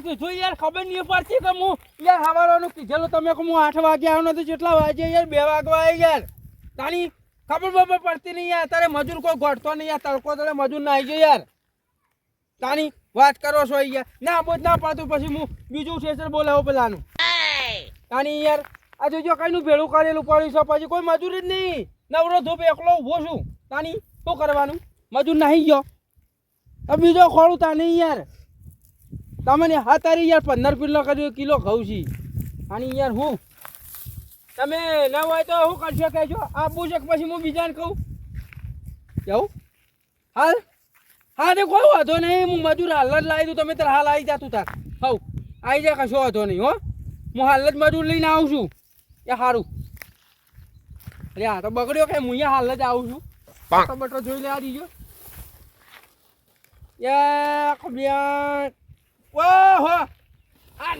નું કીધું યાર, ખબર નહીં પડતી કે હું યાર હવારનું કીધેલું તમે કે હું આઠ વાગે આવ્યો નથી કેટલા વાગે યાર બે વાગવા આવી યાર. તાણી ખબર બબર પડતી નહીં યાર, તારે મજૂર કોઈ ગોઠતો નહીં યાર, તડકો તારે મજૂર ના આવી ગયો યાર. તાણી વાત કરો છો યાર ના બોજ ના પાડતું, પછી હું બીજું સ્ટેશન બોલાવો પેલાનું. તાણી યાર, આ જોજો કઈનું ભેળું કરેલું પડ્યું છે, પછી કોઈ મજૂરી જ નહીં. નવરો ધૂપ એકલો ઊભો છું. તાણી, શું કરવાનું? મજૂર નહીં ગયો. બીજો ખોળું નહીં યાર. તમને હા તારી યાર પંદર કિલો કર્યો કિલો ઘઉં છે. અને યાર હું તમે ન હોય તો શું કરશો કહેજો છો છે પછી હું બીજાને કહું. કેવું હાલ? હા તે કોઈ વાંધો નહીં હું મજૂર હાલ જ લાવી દઉં તમે તાર હાલ આવી જતું તાર. હવ આવી જાય કશો વાંધો નહીં હો. હું હાલ જ મજૂર લઈને આવું છું. એ સારું અરે આ તો બગડ્યો કે હું અહીંયા હાલ જ આવું છું. બટો જોઈ લેવા દીજો. યા કબ્યાન ઓહો! આ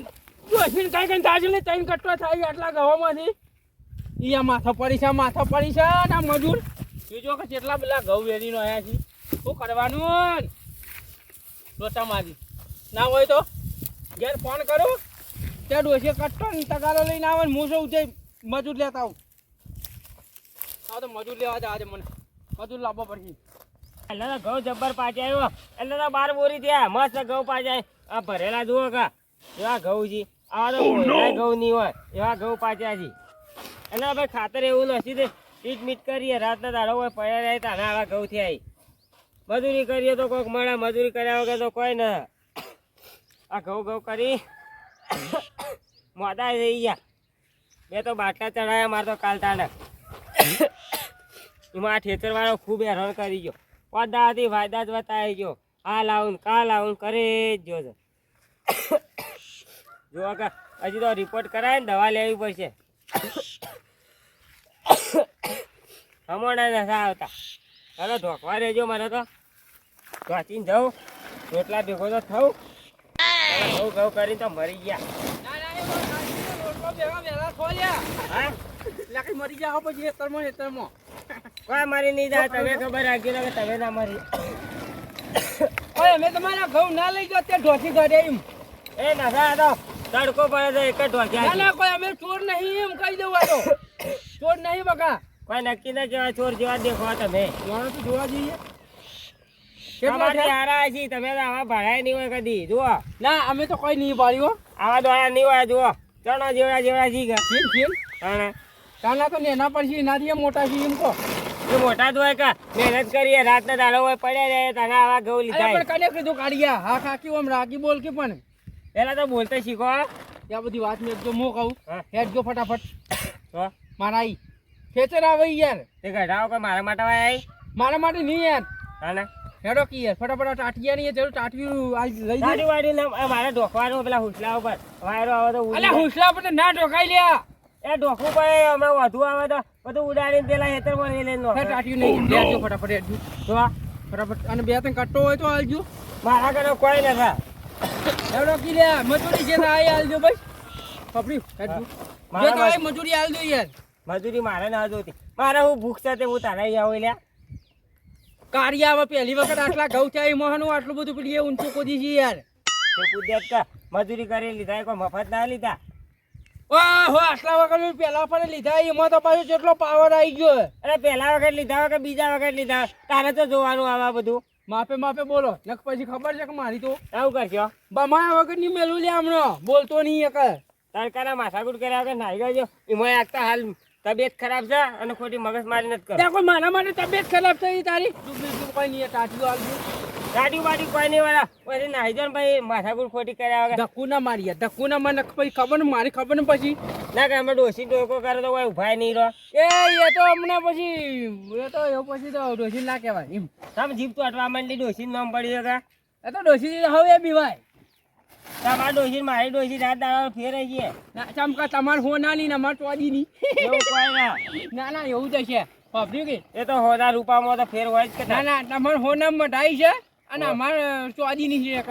જોશીને કઈ કઈ તાજલ ને ત્રણ કટકો થાય આટલા ગવામાંથી. ઈયા માથા પડી છે માથા પડી છે ના મજૂર. બીજો કે કેટલા પેલા ઘઉં વેરીનો આયા છે. શું કરવાનું? લોટા મારી. ના હોય તો ઘેર ફોન કરો. ત્યાં ડોસી કટકો ને તગારો લઈને આવે ને હું શું જઈ મજૂર લેતા આવું? હા તો મજૂર લેવા જાય આજે મને. મજૂર લાવવો પડશે. એટલે ઘઉં જબ્બર પાછી આવ્યો. એટલે બાર બોરી થયા. મસ્ત ઘઉં પાછા આ ભરેલા જુઓ કા. એવા ઘઉં છે આવા તો કોઈના ઘઉં નહીં હોય. એવા ઘઉં છે એટલે ભાઈ ખાતર એવું નથી દે મીટ મીટ કરીએ. રાતના દાડો હોય પડ્યા રહે તાના આવા ઘઉં થયા મજૂરી કરીએ તો કોઈક મળે. મજૂરી કર્યા વગર તો કોઈ ના. આ ઘઉં ઘઉં કરી મોડા થઈ ગયા. મેં તો બાટલા ચડાયા મારે તો કાલ તાને એમાં આ ઠેતરવાળો ખૂબ હેરાન કરી ગયો. પદાથી ફાયદા જ બતાવી ગયો. આ લાવું ને કા લાવું ને કરે જ જોજો જો કે હજી તો રિપોર્ટ કરાય ને, દવા લેવી પડશે. હમણાં નથી આવતા. ચાલો ઢોકવા રહેજો મને તો. ઢોચીને જાઉં. રોટલા ભેગો તો થવું ઘઉં ઘઉં કરીને તો મરી ગયા. મરી જાઓ પછી હેતરમાં હેતરમાં. કોઈ મારી નહીં જાય તમે ખબર રાખી લો કે તમે ના મરી. અમે તમારા ઘઉં ના લઈ ગયો ત્યાં ઢોસી ઘરે એમ. એ નશા તો તડકો પડે તો એક જ ઢોક્યા ના કોઈ અમે ચોર નહીં એમ કહી આ તો. ચોર નહીં બકા. કોઈ નક્કી ના કેવાય ચોર જેવા દેખો તમે. માણસ તો જોવા જઈએ. કેટલા હારા છે તમે તો આવા ભરાય નહીં હોય કદી. જુઓ. ના અમે તો કોઈ નહીં પાડ્યો આવા દોડા નહીં હોય જુઓ. ચણો જેવડા જેવડા છી છીન છીન તાણે તાના તો નેના પડશે એનાથી એ મોટા છે એમ કહો. એ મોટા તો કા મહેનત કરીએ રાતના દાડો હોય પડ્યા રહે તને આવા ઘઉં લીધા પણ કને કીધું કાઢિયા હા કાકી આમ રાગી બોલ કે પણ. પેલા તો બોલતા શીખો ત્યાં બધી વાત મેં જો હું કહું હા. હેડ જો ફટાફટ. તો મારા આઈ. ખેતર આવે યાર. તે ઘટાવો કે મારા માટે આઈ? મારા માટે નહીં યાર. તાણે હેડો કી યાર ફટાફટ ટાટિયા નહીં જરૂર ટાટિયું આજ લઈ જાય વાડી ને મારે ઢોકવાનો પેલા હુસલા ઉપર. વાયરો આવે તો અલા હુસલા પર ના ઢોકાઈ લ્યા. એ ઢોકવું પડે હમણાં વધુ આવે તો બધું ઉડાડીને પેલા હેતરમાં લઈ લઈને હે. ટાટિયું નહીં. લેજો ફટાફટ હેડજો. તો ફટાફટ અને બે ત્રણ કટ્ટો હોય તો આવજો મારા ઘરે કોઈ નથી. કી મજૂરી છે તો આઈ આલજો ભાઈ. પપડી હેડજો જો તો આઈ મજૂરી આલજો યાર. મજૂરી મારે ના જોતી. મારે હું ભૂખ છે તે હું તારા આવું લ્યા. કારિયામાં પહેલી વખત આટલા ઘઉં ચાઈ મહાનું આટલું બધું પેલી એ ઊંચું કોદી છે યાર. તે મજૂરી કરી લીધા કોઈ મફત ના લીધા. ઓહો આટલા વખત પહેલા પણ લીધા એમાં તો પાછું કેટલો પાવર આવી ગયો. અરે પહેલા વખત લીધા વખત બીજા વખત લીધા તારે તો જોવાનું આવા બધું. માપે માપે બોલો. નક પછી ખબર છે કે મારી તો? આવું કરશો? બમાયા વગરની મેલું લે હમણાં. બોલતો નહીં એક તડકાના માથાકૂટ કર્યા વગર નાહી ગયો? એમાં આગતા હાલ તબિયત ખરાબ છે અને ખોટી મગજ મારી નથી કરતા. કોઈ મારા માટે તબિયત ખરાબ થઈ તારી? કોઈ નહીં ટાટિયું આવજો ગાડી વાડી કોઈ નહીં વાળા. પછી નાહી ને ભાઈ માથાકૂટ ખોટી કર્યા વગર. ધક્કુ ના મારી ધક્કુ ના મને પછી ખબર મારી ખબર ને પછી. ના કે અમે ડોસી ડોકો કરે તો કોઈ ઉભાય નહીં રહો એ એ તો અમને પછી એ તો એ પછી તો ડોસી ના કહેવાય એમ. તમે જીભ તો અટવા માંડી ડોસી નામ પડ્યું કે? એ તો ડોસી હવે બીવાય તમારા ડોસી મારી ડોસી રાત દાડા ફેરે છે ના ચમકા તમારે હો ના નહીં અમારે ચોદી નહીં ના. ના એવું જ છે. ભાભર્યું કે? એ તો હોદા રૂપામાં તો ફેર હોય જ કે ના ના? તમારે હો નામ મટાઈ છે અને અમારે ચોદી નહીં છે એક.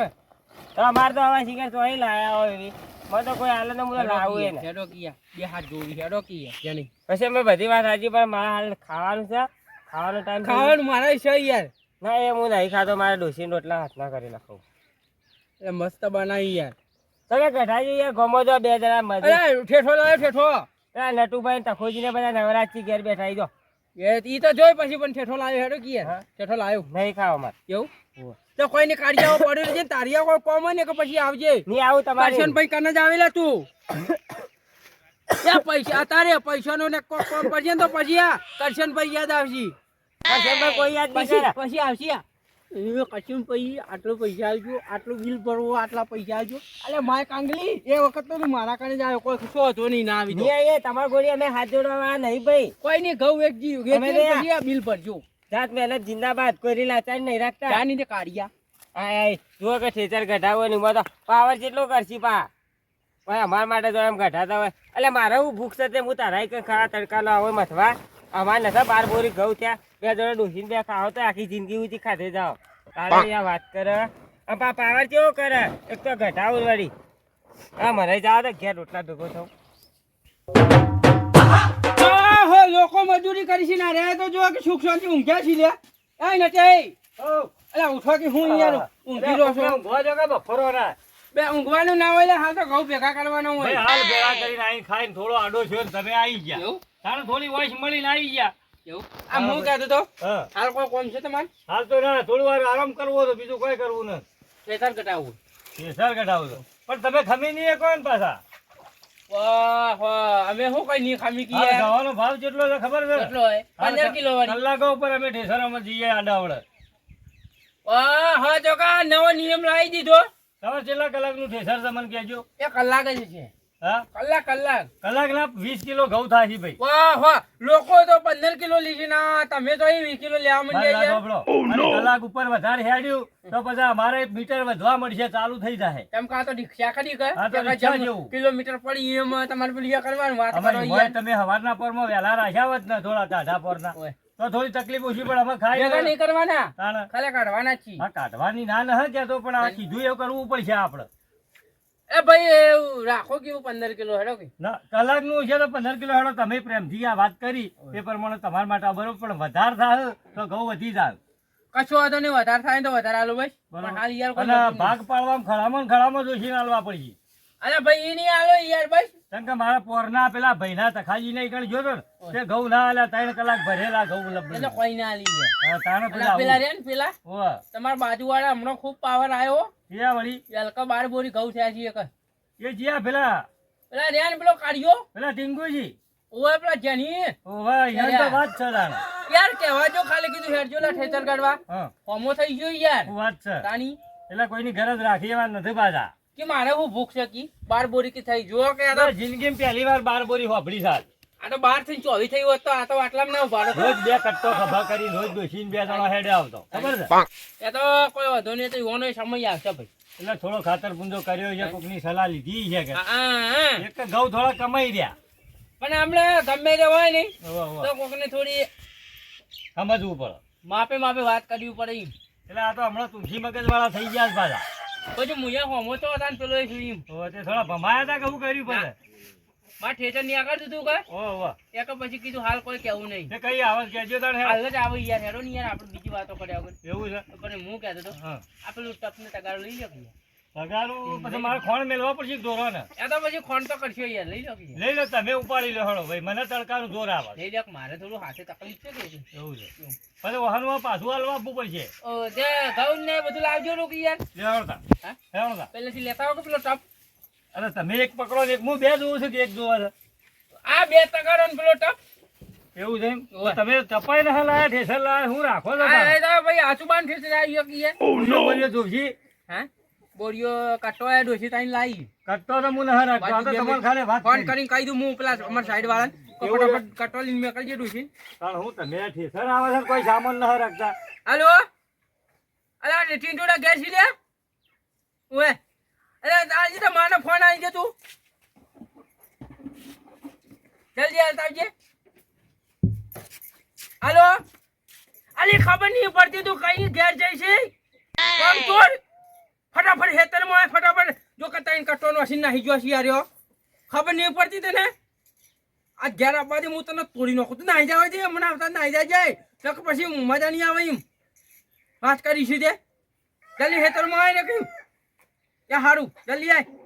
તો અમારે તો હવે તો અહીં લાયા હોય મને તો કોઈ હાલ લાવું એને. હેડો કિયા બે હાથ જોવી હેડો કિયા જાની પછી મેં બધી વાત સાચી પણ મારા હાલ ખાવાનું છે. ખાવાનો ટાઈમ ખાવાનું મારા છે યાર. ના એ હું નહીં ખાતો મારા ડોસીને રોટલા હાથના કરી નાખું. એટલે મસ્ત બનાવી યાર. તમે ગઢાજી યાર ગમો જો બે જણા મજા. ઠેઠો લાવ્યો ઠેઠો. નટુભાઈ ને તખોજીને બધા નવરાજથી ઘેર બેઠા ઈ જો. એ ઈ તો જોઈ પછી પણ ઠેઠો લાવ્યો હેડો કીએ. ઠેઠો લાવ્યો નહીં ખાવ મારે. એવું. તો કોઈ ને કાઢિયાઓ પડ્યું છે તારિયા કોઈ કોમ હોય ને કે પછી આવજે. નહીં આવું તમારે. કરશન ભાઈ કને જ આવેલા તું? ક્યાં પૈસા? અતારે પૈસા નું ને કોમ પડશે તો પછી આ કરશન ભાઈ યાદ આવશે. કરશનભાઈ કોઈ યાદ પછી પછી આવશે આ. એ કરશન પછી આટલો પૈસા આવજો આટલું બિલ ભરવું આટલા પૈસા આવજો અલે માય કાંગલી એ વખત તો તું મારા કાને જ આવ્યો કોઈ ખુશો હતો નહીં ના આવી. એ તમારા ગોળી અમે હાથ જોડવા નહીં ભાઈ. કોઈ નહીં ઘઉં એક જીવ બિલ ભરજો. જાત મહેનત જિંદાબાદ કોઈ લાચાર નહીં રાખતા. જાની તે કાઢ્યા. આય જુઓ કે ઠેચર ઘટાવો નહીં તો પાવર જેટલો કરશી પા. ભાઈ અમારા માટે તો એમ ઘટાતા હોય. એટલે મારે હું ભૂખ છે તે હું તારા ખરા તડકા આવો મથવા. અમારે નતા બાર બોરી ઘઉં ત્યાં બે જોડે ડોસીને બે ખાવ તો આખી જિંદગી ઉધી ખાતે જાઓ. તારે આ વાત કરે. આ પા પાવર કેવો કરે? એક તો ઘટાવ વળી હા મને જાવ તો ઘેર રોટલા ભેગો થઉં. લોકો મજૂરી કરી છે ના રહ્યા તો જો કે સુખ શાંતિ ઊંઘ્યા છે લે એ નટે અલા ઉઠો કે હું યાર ઊંઘી રહ્યો છું. બે ઊંઘવાનું ના હોય હાલ તો ઘઉં ભેગા કરવાનો હોય. હાલ ભેગા કરીને આઈ ખાઈને થોડો આડો છો તમે આવી ગયા. તારે થોડી વોઇસ મળીને આવી ગયા. એવું? આ હું કહેતો તો હા. હાલ કોઈ કોમ છે તમારે? હાલ તો ના થોડી વાર આરામ કરવો તો બીજું કોઈ કરવું ને કેસર ઘટાડવું. કેસર કઢાવો પણ તમે ખમી નહીં કોઈ ને પાછા. વાહ વાહ અમે શું કઈ નહીં ખામી હાલ કી દવાનો ભાવ જેટલો છે ખબર છે? કેટલો હોય પંદર કિલો વાળી. કલાકો ઉપર અમે ઠેસરામાં જઈએ આડાવડે. વાહ હા તો કા નવો નિયમ લાવી દીધો. તમે કેટલા કલાકનું ઠેસર તમને કહેજો. એ કલાક જ છે. હા? કલાક કલાક. ના વીસ કિલો ઘઉં થાય ભાઈ. વાહ વાહ. લોકો તો પંદર કિલો લીધી ના તમે તો વીસ કિલો લેવા સાંભળો. કલાક ઉપર વધારે હેડ્યું તો પછી અમારે મીટર વધવા મળશે ચાલુ થઈ જાય તેમ કા તો રિક્ષા કર કે. કિલોમીટર પડી એમાં તમારે પેલું કરવાનું વાત કરો. તમે હવારના પોરમાં વહેલા રાખ્યા હોત ને થોડા ટાઢા પોરના. તો થોડી તકલીફ ઓછી પણ અમે ભેગા ખાઈ નહીં કરવાના? ખાલી કાઢવાના છીએ. કાઢવાની ના ન તો પણ આ કીધું એવું કરવું પડશે આપણે એ ભાઈ એવું રાખો કેવું પંદર કિલો હેડો કે? ના કલાકનું છે તો પંદર કિલો હેડો. તમે પ્રેમથી આ વાત કરી. એ પ્રમાણે તમારા માટે બરોબર પણ વધારે થાય તો ઘઉં વધી જાય કશો વાંધો નહીં વધારે થાય ને તો વધારે આલો ભાઈ. ભાગ પાડવામાં ખડામાં ને ખડામાં જોશી આલવા પડશે અરે ભાઈ એ નહીં આલો યાર ભાઈ કેમ મારા પોરના પેલા ભાઈના તખાજી નહીં કણ જોતો તે ઘઉં ના ત્રણ કલાક ભરેલા ઘઉં એટલે કોઈ ના આલી હા, તાણે પેલા પેલા. રે ને પેલા ઓવે. તમારા બાજુવાળા હમણાં ખૂબ પાવર વળી. હલકા બાર બોરી ઘઉં થયા છે એક એ જીયા પેલા પેલા રે ને પેલો કાઢ્યો. પેલા ટીંગુજી. ઓય પેલા જની. ઓવે અહીંયા તો વાત છે યાર કેવા જો ખાલી કીધું હેડજો લા કાઢવા. હોમો થઈ ગયો યાર. વાત છે. તાની. એટલે કોઈની ગરજ રાખી એવા નથી પાછા. કે મારે હું ભૂખ છે કી? બાર બોરી કે થઈ. જો કે આ જિંદગી પહેલી વાર બાર બોરી હોભળી સાલ આ તો બારથી ચોવીસ થઈ હોત તો આ તો આટલા ના ઊભા રોજ બે કટ્ટો ખભા કરી રોજ ડોસીને બે જણો હેડે આવતો. ખબર છે? એ તો કોઈ વાંધો નહીં તો એવાનો સમય આવશે ભાઈ. એટલે થોડો ખાતર પૂંજો કર્યો છે કોકની સલાહ લીધી છે કે. એક ઘઉં થોડા કમાઈ રહ્યા. પણ હમણાં ગમે તે હોય ઓવે. તો કોકને થોડી સમજવું પડે. માપે માપે વાત કરવી પડે એટલે આ તો હમણાં તુલસી મગજ વાળા થઈ ગયા છે પાછા. પછી મુયા હોમો તો હતા ને પેલો એ એમ તે થોડા ભમાયા હતા કે હું કર્યું પડે માં ઠેચરની આગળ દીધું કે? ઓવે. એક પછી કીધું હાલ કોઈ કેવું નહીં. તે કઈ આવાજ કેજો તાણ હાલ જ આવે યાર હેરો ની યાર આપણે બીજી વાતો કર્યા વગર. એવું છે? પણ હું કહેતો હતો હા. આ પેલું ટપને તગારો લઈ લે. પગારું પછી મારે ખોણ મેળવા પડશે દોરો ને એ તો પછી ખોણ તો કરશો યાર લઈ લો લઈ લો તમે ઉપાડી લો હળો. ભાઈ મને તડકાનું જોર આવે. લઈ લો મારે થોડું હાથે તકલીફ છે કે એવું. છે. પછી વાહનમાં પાછું હાલવા આપવું પડશે. ઓ ઘઉં ને બધું લાવજો રો યાર. લેવડતા હા? લેવડતા પહેલેથી લેતા આવો કે પેલો ટપ? અરે તમે એક પકડો ને એક હું બે જોઉં છું કે એક જોવા છે. આ બે તગારો ને પેલો ટપ? એવું છે તમે ચપાઈ ના લાયા ઠેસર લાયા હું રાખો છો ભાઈ આચુબાન ઠેસર આવ્યો કે યાર જોશી હા? બોરીઓ કટ્ટો એ ડોસી તાઈ લાઈ. કટ્ટો તો હું ના રાખતો. આ તો તમાર ખાલે વાત ફોન કરી. કરીને કહી દઉં હું પેલા અમાર સાઈડ વાળાને ફટાફટ કટ્ટો લઈને મેકલજે ડોસી. પણ હું તમે સર આવે છે કોઈ સામાન ના રાખતા. હાલો? અલા ટીંટોડા ગેસ લે ઓએ અરે આજે તો માનો ફોન આવી ગયો તું. જલ્દી હાલ આવજે. હાલો? અલી ખબર નહીં પડતી તું કઈ ઘેર જઈશ? કોણ તોડ ફટાફટ હેતરમાં આય, ફટાફટ. જો કતાઈને કટોનો હસીન નાહી ગયો છે યાર્યો ખબર નહીં પડતી તને? આ ઘેર આપવાથી હું તને તોડી નાખું. તું નાહી જાવ છે મને આવતા નાહી જાય જાય તો કે પછી મજા નહીં આવે એમ. વાત કરીશું તે. જલ્દી હેતરમાં આવે ને કહ્યું એ સારું જલ્દી આય.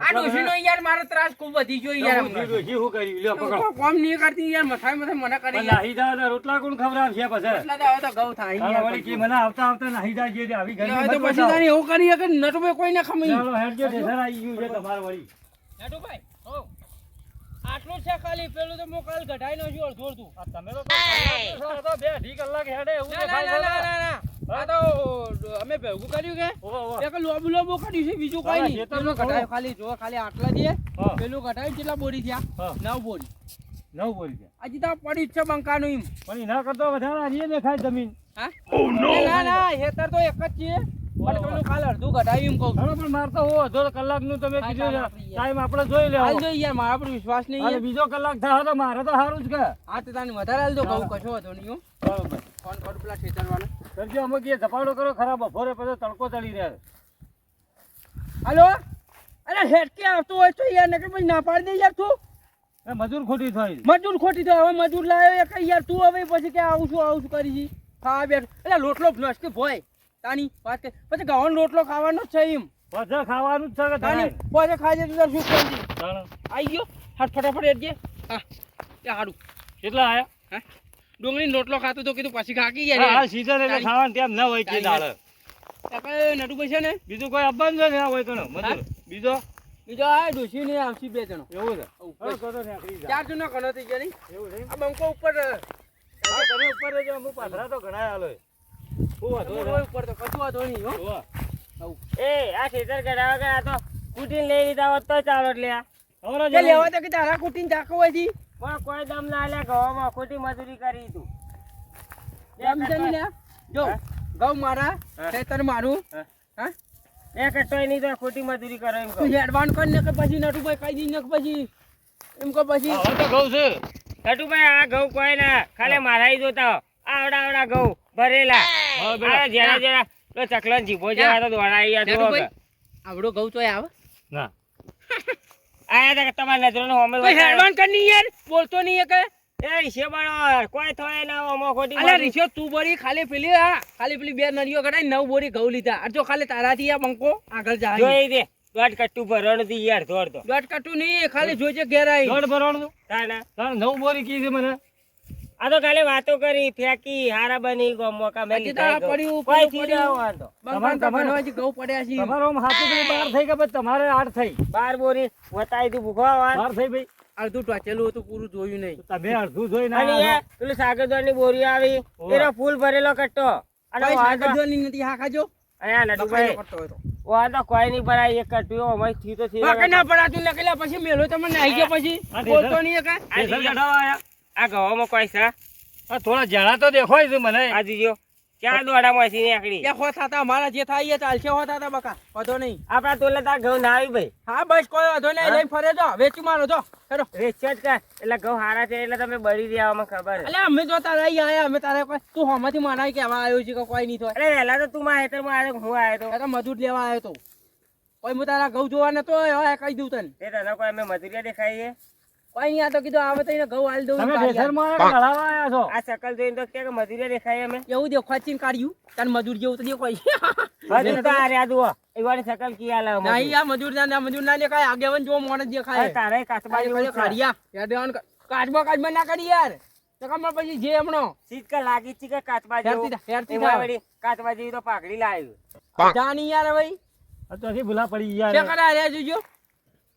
આ ડોશીનો યાર મારો ત્રાસ ખૂબ વધી ગયો યાર ડોશી શું કર્યું લ્યો પકડો કોઈ નહીં કરતી યાર મથાઈ મથાઈ મને કરી નાહી જાવ રોટલા કોણ ખવડાવશે પછી એટલા તો તો ઘઉં થાય યાર વળી કે મને આવતા આવતા નાહી જાજે રે, આવી એટલે તો પછી બતાવો. એવું કરીએ કે નટુભાઈ કોઈને ખમી ચાલો હેડજો ઢેસર આવી ગયું છે તમારે વળી નટુભાઈ હો આટલું છે ખાલી પેલું તો હું કાલ કઢાઈ નો છું અડધું અડધું. તમે તો બે અઢી કલાક હેડે એવું ના ના ના ના ના તો અમે ભેગું કર્યું કે. એક લોબુ લોબુ કર્યું છે બીજું કઈ નહીં. પેલું ઘટાયું ખાલી જો ખાલી આટલા દે પેલું ઘટાયું કેટલા બોરી થયા? નવ બોરી. નવ બોલી છે હજી તો પડી છે બંકાનું એમ. પણ એના કરતો વધારે હારીએ દેખાય જમીન. હા? ના ના હેતર તો એક જ છે. પણ પેલું કાલ અડધું ઘટાયું એમ કહું પણ મારતો હો અડધો કલાકનું તમે હા, કીધું આપણે ટાઈમ આપણે જોઈ લેવો. હાલ જોઈએ યાર મારા પર વિશ્વાસ નહીં અને બીજો કલાક થાય તો મારે તો સારું જ કે. હા તો તને વધારે હાલ દો હા. કહું કશો હતો નહીં હો. ફોન કરું પેલા ખેતરવાળા. કરજો અમે કે ધપાડો કરો ખરાબ બપોરે પછી તડકો ચડી રહ્યા હાલો? અરે હેડકે આવતો હોય તો યાર નકર પછી ના પાડી દે યાર તું. એ મજૂર ખોટી થઈ મજૂર ખોટી તો હવે મજૂર લાવ્યો કઈ યાર તું હવે પછી કે આવું છું આવું છું કરી છી. ખાવા બેઠ. એટલે લોટલો ભ્નસ કે ભોય. તાની વાત કે પછી ગાવાનો રોટલો ખાવાનો છે એમ. બધા ખાવાનું જ છે કે તાની પછી ખાજે તું શું કરી. આઈ ગયો. હાથ ફટાફટ એડજે હા એ હાડું. કેટલા આયા? હા? ડુંગળી રોટલો ખાતો તો કીધું પછી ખાકી હા, યાર હાલ સીઝન એટલે ખાવાનું તેમ ના હોય કે દાળ. કાકા નટુભાઈ છે ને? બીજું કોઈ આપવાનું છે ને હોય કણો મજૂર બીજો? બીજો આ ડોસી ને આવશે બે જણો. એવું છે? ઉપર. કરો ને જા. ચાર જણો કણો થઈ ગયા નહીં? એવું છે આ બંકો ઉપર હા, તમે ઉપર રહેજો હું પાથરા તો ઘણા હાલો વાંધો છે? ઉપર તો કશું વાંધો નહીં હો. એ આ ખેતર કઢાવા ગયા તો કુટીને લઈ લીધા હોત તો ચાલો એટલે આ. તે લેવા તો કે તારા કુટીને ચાકો હોય છી પણ કોઈ દમ ના લે ઘઉંમાં ખોટી મજૂરી કરી તું. દમ જમી લે? જો ઘઉં મારા ખેતર મારું. હા. હા? બે નહીં તો ખોટી મજૂરી કરો એમ કહું. તું હેડવાન કર ને કે પછી નટુભાઈ કહી દઈ ને કે પછી એમ કહો પછી. હવે તો ઘઉં છે. નટુભાઈ આ ઘઉં કોઈ ના. ખાલી મારા જોતા. આવડા આવડા ઘઉં ભરેલા. હા, બેટા. જરા જેના પેલો જીભો જરા તો દોડાઈ. આવડો ઘઉં તો આવે. ના. આયા તા કે તમારી નજરોનો હોમે કોઈ હેડવાન કર નહીં યાર બોલતો નહીં કે. એ રીશે બળો કોઈ થોય ના ઓમો ખોટી અલ્યા રિશો તું બોરી ખાલી પેલી આ ખાલી પેલી બે નળીઓ કઢાઈ નવ બોરી ઘઉં લીધા. આ જો ખાલી તારાથી આ બંકો આગળ જાય. જોઈ દે દોઢ કટ્ટું ભરવાનું દી યાર દોડ દો દોઢ. કટ્ટુ નહીં ખાલી જોજે ઘેર આઈ દોઢ ભરણ દો. તારે નવ બોરી કીધી મને. આ તો ખાલી વાતો કરી ફેંકી હારા બની ગો મોકા મેં હજી લીધા તો પડ્યું, કોઈ થી પડ્યું. વાંધો. તમારે- ભણવા હજી ગૌ પડ્યા છે તમારો આમ હાથું પેલું બહાર થઈ ગયા તમારે આઠ થઈ. બાર બોરી વતાઈ તું ભૂખવા આવા. બહાર થઈ ભાઈ. અડધું ટચેલું હતું પૂરું જોયું નહીં. તમે અડધું જોઈ ના અને પેલું સાગરદોડની બોરી આવી. એનો ફૂલ ભરેલો કટ્ટો. અને કોઈ ની નથી હા ખાજો. અહીંયા નટુભાઈ કરતો તો. કોઈ નહીં ભરાય એક કટ્ટું અમારી થી તો થી ના પડાતું નકલ્યા પછી મેલો તમને નાઈ ગયો પછી. બોલતો નહીં એ આ કેસર આયા આ ઘઉંમાં કોઈ છે? આ થોડા જણા તો દેખાય છે મને. આ જીજો. ક્યાં દોડામાં છે આકડી એ હો થાતા અમારા જે થાય એ ચાલશે હો થાતા બકા. વધો નહીં. આપડા તોલે તા ઘઉં ના આવી ભાઈ. હા બસ કોઈ વધો નહીં લઈને ફરે જો. વેચી મારો જો. હેડો રેચો જ કર એટલે ઘઉં હારા છે એટલે તમે બળી રહ્યા અમને ખબર એટલે અમે જો તારા અહીં આયા અમે તારે કોઈ તું હોમાંથી મારા કેવા આવ્યો છે કે કોઈ નહીં થાય. અરે વહેલા તો તું મારા હેતરમાં આવ્યો હું આવ્યો તો. મજૂર લેવા આવ્યો તો. કોઈ હું તારા ઘઉં જોવા નતો તો કહી દઉં તને. એ તને કોઈ અમે મજૂરિયા દેખાઈએ? નહીં તો કીધું આવે તો એને ઘઉં હાલ દઉં તમે કાઢી ઢેસરમાં આયા કે કઢાવા આયા છો? આ શકલ જોઈને તો કે મજૂરિયા દેખાઈએ અમે એવું દેખવા ચીન કાઢ્યું. તને મજૂર જેવું તો દેખાય મજૂર તો આ રહ્યા જુઓ. એવાની શકલ કી આલે નહીં આ મજૂર ના મજૂર ના દેખાય. આગેવાન જો મોણ દેખાય. તારે કાચબા જેવું કાઢિયા હેડવાન કાચમાં કાચમાં ના કરી યાર. તો પછી જે હમણો. શીતકા લાગી છે કે કાચબા જેવું. હેરતી તો પાઘડી લાવ્યું જાની યાર ભાઈ તો ભૂલા પડી છે ગયા કરા જોજો.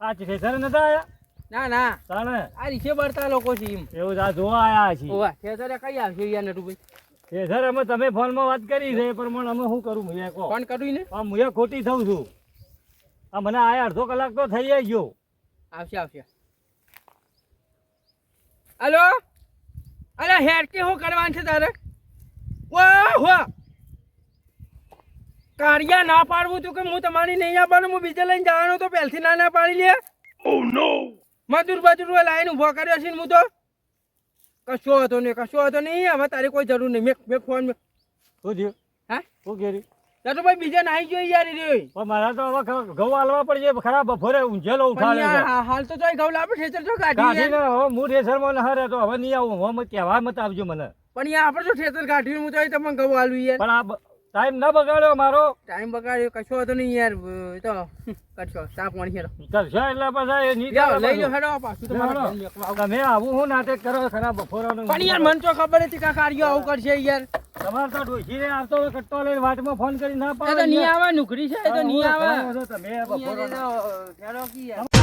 આ ઠેસર નતા આયા? ના ના. તાણે? આ રીસે બળતા લોકો છે એમ. એવું જ આ જોવા આયા છે ઓવા ખેતરે કઈ આવશે યાર નટુભાઈ? ઠેસર અમે તમે ફોનમાં વાત કરી છે પણ મને અમે શું કરું? મુએ કો ફોન કર્યું ને આ મુયા ખોટી થઉં છું. આ મને આયા અડધો કલાક તો થઈ જ ગયો. આવશે આવશે. હલો? અરે હેર કે શું કરવાનું છે તારે? વાહ વાહ કારિયા ના પાડવું તું કે હું તમારી નહીં આવવાનું? હું બીજે લઈને જવાનું તો પહેલથી ના ના પાડી લે. મજૂર બજૂર લાઈન ઊભો કર્યો છે હું તો કશો હતો નહીં કશો હતો નહીં હવે તારી કોઈ જરૂર નહીં. મેં મેં ફોન શું થયું? હા? શું ઘેરી તો ભાઈ બીજા નાઈ જોઈ યાર રે પણ મારા તો હવે ઘઉં હાલવા પડશે ખરાબ બપોરે ઊંઝેલો ઉઠાડે છે. હાલ તો તોય ઘઉં લાવે ઠેચર તો કાઢી હવે હું ઠેસરમાં માં હરે તો હવે નહીં આવું હવે મત કહેવા મત આવજો મને. પણ યાર આપણે તો ઠેચર કાઢ્યું હું તો તમને ઘઉં યાર. પણ આ ટાઈમ ના બગાડ્યો મારો ટાઈમ બગાડ્યો કશો હતો નહીં યાર એ તો કરશો સાપ પાણી હેરો કરશો એટલે પછી એ નહીં લઈ લો હેડો પાછું તમારે. તમે આવું હું નાટક કરો ખરા બપોરાનું? પણ યાર મને તો ખબર હતી કાકા આર્યો આવું કરશે યાર. તમારે તો ડોશીને આવતો હોય કટ્ટો લઈને વાટમાં ફોન કરી ના પાડે તો નહીં આવે નુકરી છે તો નહીં આવે તમે એ હેડો કી યાર.